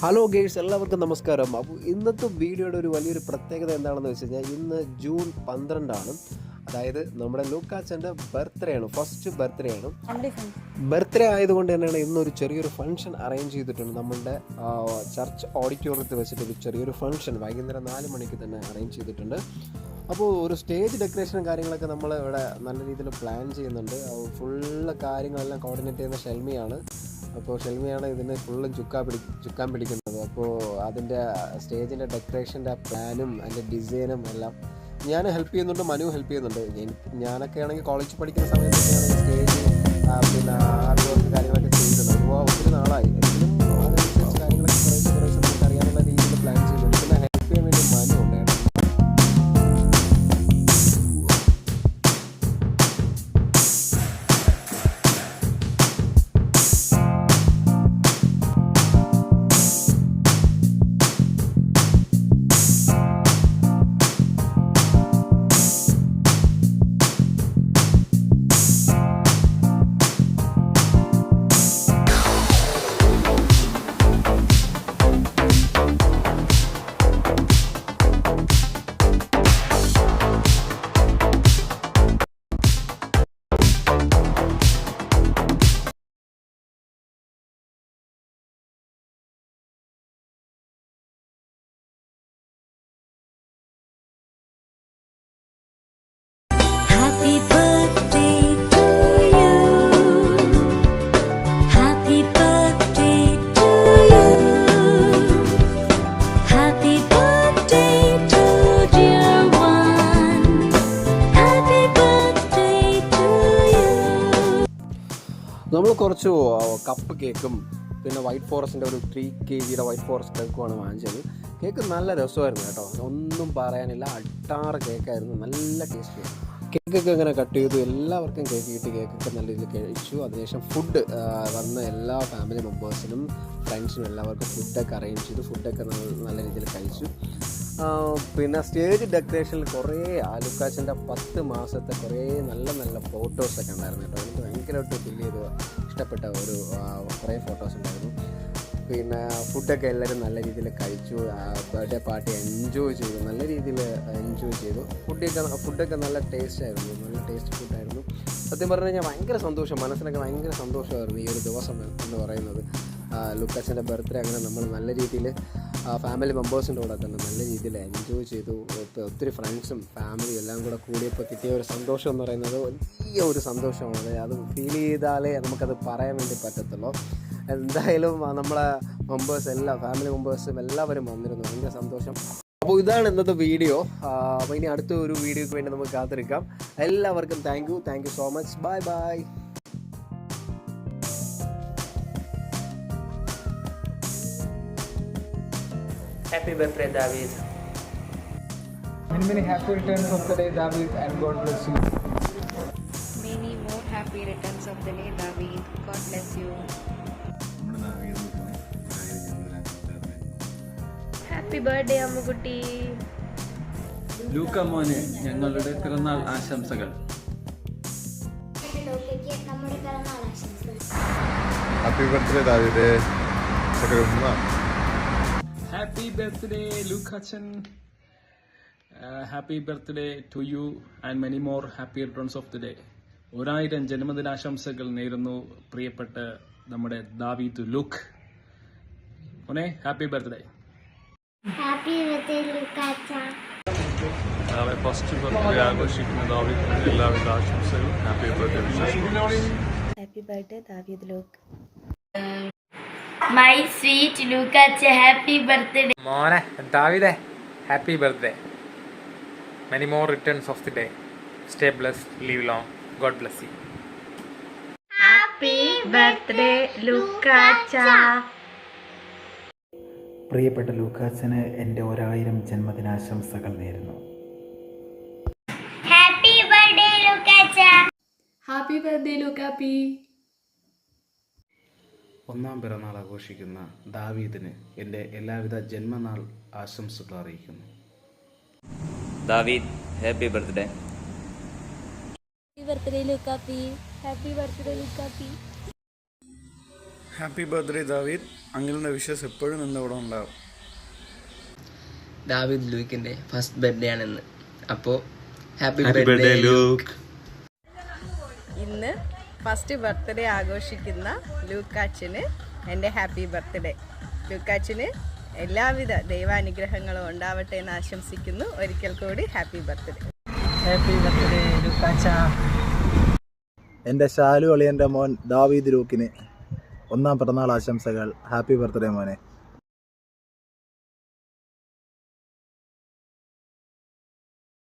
Hello girls എല്ലാവർക്കും നമസ്കാരം. അപ്പോൾ ഇന്നത്തെ വീഡിയോയുടെ ഒരു വലിയൊരു പ്രത്യേകത എന്താണെന്ന് വെച്ച് കഴിഞ്ഞാൽ ഇന്ന് ജൂൺ പന്ത്രണ്ടാണ്. അതായത് നമ്മുടെ ലൂക്കാച്ചന്റെ ബർത്ത്ഡേ ആണ്. ഫസ്റ്റ് ബർത്ത്ഡേ ആണ്. ബർത്ത്ഡേ ആയതുകൊണ്ട് തന്നെയാണ് ഇന്നൊരു ചെറിയൊരു ഫംഗ്ഷൻ അറേഞ്ച് ചെയ്തിട്ടുണ്ട്. നമ്മളുടെ ചർച്ച് ഓഡിറ്റോറിയത്തിൽ വെച്ചിട്ട് ഒരു ചെറിയൊരു ഫംഗ്ഷൻ വൈകുന്നേരം നാല് മണിക്ക് തന്നെ അറേഞ്ച് ചെയ്തിട്ടുണ്ട്. അപ്പോൾ ഒരു സ്റ്റേജ് ഡെക്കറേഷനും കാര്യങ്ങളൊക്കെ നമ്മൾ ഇവിടെ നല്ല രീതിയിൽ പ്ലാൻ ചെയ്യുന്നുണ്ട്. ഫുള്ള് കാര്യങ്ങളെല്ലാം കോർഡിനേറ്റ് ചെയ്യുന്ന ഷെൽമിയാണ്. അപ്പോൾ ഷെൽമിയാണ് ഇതിന് ഫുള്ളും ചുക്കാ പിടി ചുക്കാൻ പിടിക്കുന്നത്. അപ്പോൾ അതിന്റെ സ്റ്റേജിന്റെ ഡെക്കറേഷന്റെ പ്ലാനും അതിന്റെ ഡിസൈനും എല്ലാം ഞാൻ ഹെൽപ്പ് ചെയ്യുന്നുണ്ട് മനു ഹെൽപ്പ് ചെയ്യുന്നുണ്ട്. എനിക്ക് ഞാനൊക്കെ ആണെങ്കിൽ കോളേജിൽ പഠിക്കുന്ന സമയത്ത് സ്റ്റേജ് പിന്നെ ആർട്ട് വർക്ക് കാര്യങ്ങളൊക്കെ കുറച്ച് കപ്പ് കേക്കും. പിന്നെ വൈറ്റ് ഫോറസ്റ്റിന്റെ ഒരു ത്രീ കെ ജിയുടെ വൈറ്റ് ഫോറസ്റ്റ് കേക്കുമാണ് വാങ്ങിച്ചത്. കേക്ക് നല്ല രസമായിരുന്നു കേട്ടോ. ഒന്നും പറയാനില്ല. അട്ടാറ് കേക്കായിരുന്നു. നല്ല ടേസ്റ്റ് കേക്കൊക്കെ ഇങ്ങനെ കട്ട് ചെയ്തു. എല്ലാവർക്കും കേക്ക് കിട്ടി. കേക്കൊക്കെ നല്ല രീതിയിൽ കഴിച്ചു. അതിനുശേഷം ഫുഡ് വന്ന എല്ലാ ഫാമിലി മെമ്പേഴ്സിനും ഫ്രണ്ട്സിനും എല്ലാവർക്കും ഫുഡൊക്കെ അറേഞ്ച് ചെയ്തു. ഫുഡൊക്കെ നല്ല- രീതിയിൽ കഴിച്ചു. പിന്നെ സ്റ്റേജ് ഡെക്കറേഷനിൽ കുറേ ആലുക്കാച്ചിന്റെ പത്ത് മാസത്തെ കുറേ നല്ല നല്ല ഫോട്ടോസൊക്കെ ഉണ്ടായിരുന്നു കേട്ടോ. എനിക്ക് ഭയങ്കരമായിട്ട് ഫില്ല് ചെയ്ത് ഇഷ്ടപ്പെട്ട ഒരു കുറേ ഫോട്ടോസ് ഉണ്ടായിരുന്നു. പിന്നെ ഫുഡൊക്കെ എല്ലാവരും നല്ല രീതിയിൽ കഴിച്ചു. ബർത്ത്ഡേ പാർട്ടി എൻജോയ് ചെയ്തു. നല്ല രീതിയിൽ എൻജോയ് ചെയ്തു. ഫുഡൊക്കെ ഫുഡൊക്കെ നല്ല ടേസ്റ്റ് ആയിരുന്നു. നല്ല ടേസ്റ്റ് ഫുഡായിരുന്നു സത്യം പറഞ്ഞു കഴിഞ്ഞാൽ ഭയങ്കര സന്തോഷം. മനസ്സിനൊക്കെ ഭയങ്കര സന്തോഷമായിരുന്നു ഈ ഒരു ദിവസം എന്ന് പറയുന്നത്. ലുക്കച്ചന്റെ ബർത്ത്ഡേ അങ്ങനെ നമ്മൾ നല്ല രീതിയിൽ ഫാമിലി മെമ്പേഴ്സിന്റെ കൂടെ തന്നെ നല്ല രീതിയിൽ എൻജോയ് ചെയ്തു. ഒത്തിരി ഫ്രണ്ട്സും ഫാമിലിയും എല്ലാം കൂടെ കൂടിയപ്പോൾ കിട്ടിയ ഒരു സന്തോഷം എന്ന് പറയുന്നത് വലിയ ഒരു സന്തോഷമാണ്. അത് ഫീൽ ചെയ്താലേ നമുക്കത് പറയാൻ വേണ്ടി പറ്റത്തുള്ളൂ. എന്തായാലും നമ്മളെ മെമ്പേഴ്സ് എല്ലാം ഫാമിലി മെമ്പേഴ്സും എല്ലാവരും വന്നിരുന്നു. ഭയങ്കര സന്തോഷം. അപ്പോൾ ഇതാണ് ഇന്നത്തെ വീഡിയോ അപ്പോൾ ഇനി അടുത്ത ഒരു വീഡിയോക്ക് വേണ്ടി നമുക്ക് കാത്തിരിക്കാം. എല്ലാവർക്കും thank you thank you so much bye bye Happy birthday, David. Many, many happy returns of the day, David, and God bless you. Many more happy returns of the day, David. God bless you. Happy birthday Ammukutty Luka മോന് ഞങ്ങളുടെ പിറന്നാൾ ആശംസകൾ happy birthday ദാവിദേ ഉമ്മ happy birthday Lukachan happy birthday to you and many more happy returns of the day ഒരായിരം ജന്മദിനാശംസകൾ നേരുന്നു പ്രിയപ്പെട്ട നമ്മുടെ ദാവീദ് ലുക്ക്. മോനെ ഹാപ്പി ബർത്ത്ഡേ ഹാപ്പി ബർത്ത്ഡേ ലുക്കാച്ച നാളെ ഫസ്റ്റ് ബർത്ത്ഡേ ആഘോഷിക്കുന്ന ദാവിദിന് എല്ലാവിധ ആശംസകളും. ഹാപ്പി ബർത്ത്ഡേ വിശേഷം happy birthday David Luke. My sweet ലൂക്കാച്ച happy birthday മോനെ ദാവിദേ happy birthday many more returns of the day stay bless live long God bless you happy birthday ലൂക്കാച്ച പ്രിയപ്പെട്ട ലൂക്കാച്ചന് എന്റെ ഒരായിരം ജന്മദിനാശംസകൾ നേരുന്നു. ഹാപ്പി ബർത്ത്ഡേ ലുക്കാച്ച ഹാപ്പി ബർത്ത്ഡേ ലുക്കാപ്പി ഒന്നാം പിറന്നാൾ ആഘോഷിക്കുന്ന ദാവീദിന് എന്റെ എല്ലാവിധ ജന്മനാൾ ആശംസകൾ അറിയിക്കുന്നു. David happy birthday. Happy birthday Lukappi happy birthday Lukappi happy birthday David. അങ്കിളിന്റെ വിഷസ് എപ്പോഴും നിന്ന് കൂടെ ഉണ്ടാവും. ദാവീദ് ലൂക്കിന്റെ ഫസ്റ്റ് ബർത്ത്ഡേ ആണെന്ന്. അപ്പോൾ ഹാപ്പി ബർത്ത്ഡേ ലൂക്ക് ഇന്ന് ഫസ്റ്റ് ബർത്ത്ഡേ ആഘോഷിക്കുന്ന ലൂക്കാച്ചിന് എന്റെ ഹാപ്പി ബർത്ത്ഡേ. ലൂക്കാച്ചിന് എല്ലാവിധ ദൈവാനുഗ്രഹങ്ങളും ഉണ്ടാവട്ടെ എന്ന് ആശംസിക്കുന്നു. ഒരിക്കൽ കൂടി ഹാപ്പി ബർത്ത്ഡേ. ഹാപ്പി ബർത്ത്ഡേ ലൂക്കാച്ച. എന്റെ ശാലു അളിയന്റെ മോൻ ദാവീദ് ലൂക്കിന് ഒന്നാം പിറന്നാൾ ആശംസകൾ. ഹാപ്പി ബർത്ത്ഡേ മോനെ.